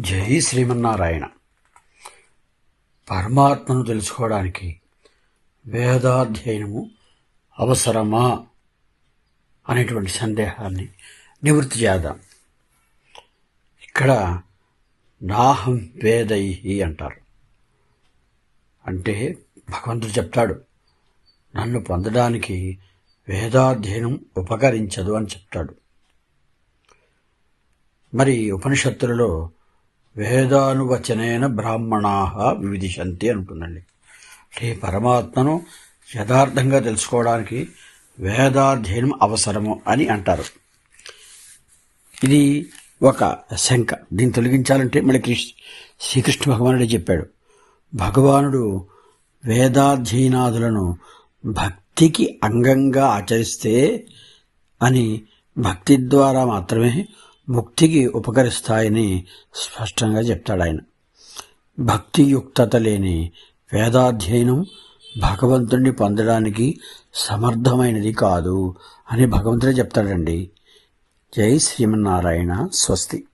జై శ్రీమన్నారాయణ. పరమాత్మను తెలుసుకోవడానికి వేదాధ్యయనము అవసరమా అనేటువంటి సందేహాన్ని నివృత్తి చేద్దాం. ఇక్కడ నాహం వేదై అంటారు. అంటే భగవంతుడు చెప్తాడు నన్ను పొందడానికి వేదాధ్యయనం ఉపకరించదు అని చెప్తాడు. మరి ఉపనిషత్తులలో వేదానువచనైన బ్రాహ్మణా వివిధిషంతి అంటుందండి అంటే పరమాత్మను యథార్థంగా తెలుసుకోవడానికి వేదాధ్యయనం అవసరము అని అంటారు. ఇది ఒక శంక. దీన్ని తొలగించాలంటే మళ్ళీ కృష్ణ శ్రీకృష్ణ భగవానుడే చెప్పాడు. భగవానుడు వేదాధ్యయనాదులను భక్తికి అంగంగా ఆచరిస్తే అని భక్తి ద్వారా మాత్రమే ముక్తికి ఉపకరిస్తాయని స్పష్టంగా చెప్తాడు ఆయన భక్తియుక్తత లేని వేదాధ్యయనం భగవంతుణ్ణి పొందడానికి సమర్థమైనది కాదు అని భగవంతుడే చెప్తాడండి. జై శ్రీమన్నారాయణ స్వస్తి.